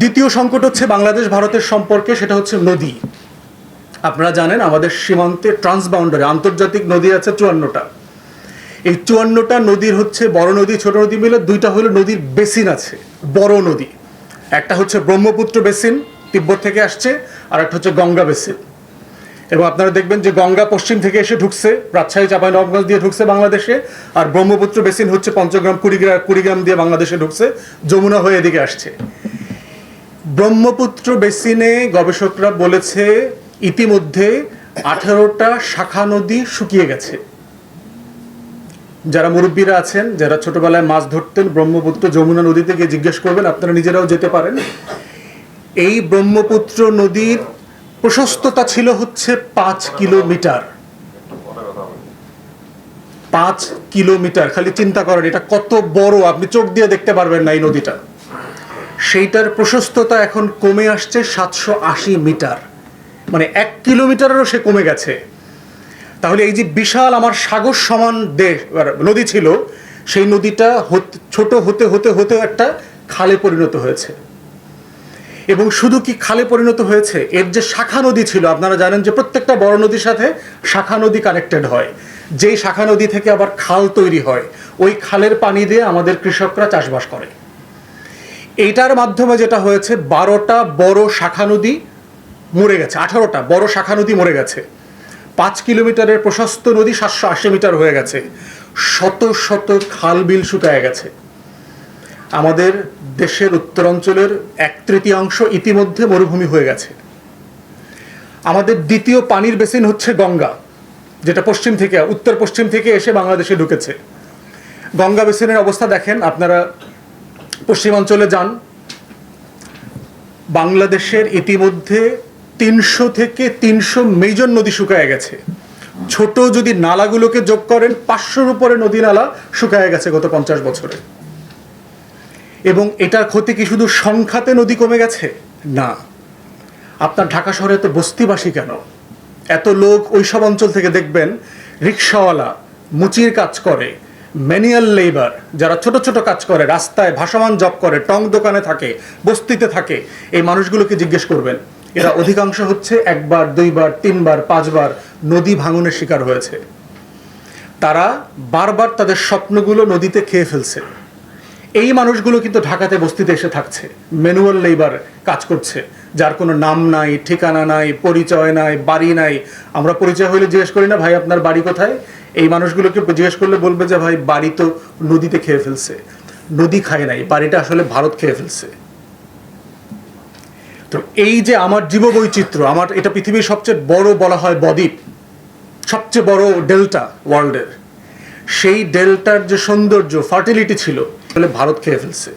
দ্বিতীয় সংকট হচ্ছে বাংলাদেশ ভারতের সম্পর্কে, সেটা হচ্ছে নদী। আপনারা জানেন আমাদের সীমান্তে ট্রান্সবাউন্ডারি, আন্তর্জাতিক নদী আছে চুয়ান্নটা। এই চুয়ান্নটা নদীর হচ্ছে বড় নদী, ছোট নদী মিলে দুইটা হলো নদীর বেসিন আছে, বড় নদী। একটা হচ্ছে ব্রহ্মপুত্র বেসিন, তিব্বত থেকে আসছে, আর একটা হচ্ছে গঙ্গা বেসিন। এবং আপনারা দেখবেন যে গঙ্গা পশ্চিম থেকে এসে ঢুকছে, রাজশাহী, চাঁপাইনবাবগঞ্জ দিয়ে ঢুকছে বাংলাদেশে, আর ব্রহ্মপুত্র বেসিন হচ্ছে পঞ্চগ্রাম কুড়িগ্রাম কুড়িগ্রাম দিয়ে বাংলাদেশে ঢুকছে, যমুনা হয়ে এদিকে আসছে। ব্রহ্মপুত্র বেসিনে গবেষকরা বলেছে, ইতিমধ্যে আঠারোটা শাখা নদী শুকিয়ে গেছে। যারা মুরব্বীরা আছেন, যারা ছোটবেলায় মাছ ধরতেন, ব্রহ্মপুত্র যমুনা নদীতে গিয়ে জিজ্ঞেস করবেন, আপনারা নিজেরাও যেতে পারেন। এই ব্রহ্মপুত্র নদীর প্রশস্ততা ছিল হচ্ছে পাঁচ কিলোমিটার। পাঁচ কিলোমিটার, খালি চিন্তা করেন, এটা কত বড়, আপনি চোখ দিয়ে দেখতে পারবেন না এই নদীটা। সেইটার প্রশস্ততা এখন কমে আসছে সাতশো আশি মিটার। মানে এক কিলোমিটারেরও সে কমে গেছে। তাহলে এই যে বিশাল আমার সাগর সমান দেশ নদী ছিল, সেই নদীটা ছোট হতে হতে হতে একটা খালে পরিণত হয়েছে। এবং শুধু কি খালে পরিণত হয়েছে? এর যে শাখা নদী ছিল, আপনারা জানেন যে প্রত্যেকটা বড় নদীর সাথে শাখা নদী কানেক্টেড হয়। যেই শাখা নদী থেকে আবার খাল তৈরি হয়, ওই খালের পানি দিয়ে আমাদের কৃষকরা চাষবাস করে। এইটার মাধ্যমে যেটা হয়েছে, বারোটা বড় শাখা নদী মরে গেছে, আঠারোটা বড় শাখা নদী মরে গেছে। পাঁচ কিলোমিটারের প্রশস্ত নদী সাতশো আশি মিটার হয়ে গেছে। শত শত খাল বিল শুকায় গেছে। আমাদের দেশের উত্তরাঞ্চলের এক তৃতীয়াংশ ইতিমধ্যে মরুভূমি হয়ে গেছে। আমাদের দ্বিতীয় পানির বেসিন হচ্ছে গঙ্গা, যেটা পশ্চিম থেকে, উত্তর পশ্চিম থেকে এসে বাংলাদেশে ঢুকেছে। গঙ্গা বেসিনের অবস্থা দেখেন আপনারা পশ্চিমাঞ্চলে যান। বাংলাদেশের ইতিমধ্যে তিনশো থেকে তিনশো মেজর নদী শুকায় গেছে। ছোট যদি নালাগুলোকে যোগ করেন, পাঁচশোর উপরে নদী নালা শুকায় গেছে গত পঞ্চাশ বছরে। এবং এটার ক্ষতি কি শুধু সংখ্যাতে নদী কমে গেছে? না। আপনার ঢাকা শহরে এত বস্তিবাসী কেন? এত লোক ওইসব অঞ্চল থেকে দেখবেন, রিক্সাওয়ালা মুচির কাজ করে ম্যানুয়াল লেবার যারা ছোট ছোট কাজ করে, রাস্তায় ভাসমান জব করে, টং দোকানে থাকে, বস্তিতে থাকে, এই মানুষগুলোকে জিজ্ঞেস করবেন। এরা অধিকাংশ হচ্ছে একবার, দুইবার, তিনবার, পাঁচবার নদী ভাঙনের শিকার হয়েছে। তারা বারবার তাদের স্বপ্নগুলো নদীতে খেয়ে ফেলছে। এই মানুষগুলো কিন্তু ঢাকাতে বস্তিতে এসে থাকছে। ম্যানুয়াল লেবার কাজ করছে। যার কোনো নাম নাই, ঠিকানা নাই, পরিচয় নাই, বাড়ি নাই। আমরা পরিচয় হলে জিজ্ঞেস করি না, ভাই, আপনার বাড়ি কোথায়? এই মানুষগুলোকে জিজ্ঞেস করলে বলবে যে, ভাই, বাড়ি তো নদীতে খেয়ে ফেলছে। নদী খায় নাই, বাড়িটা আসলে ভারত খেয়ে ফেলছে। তো এই যে আমার জীববৈচিত্র্য, আমার এটা পৃথিবীর সবচেয়ে বড় বলা হয় বদ্বীপ, সবচেয়ে বড় ডেল্টা ওয়ার্ল্ডের। সেই ডেল্টার যে সৌন্দর্য, ফার্টিলিটি ছিল আসলে ভারত খেয়ে ফেলছে।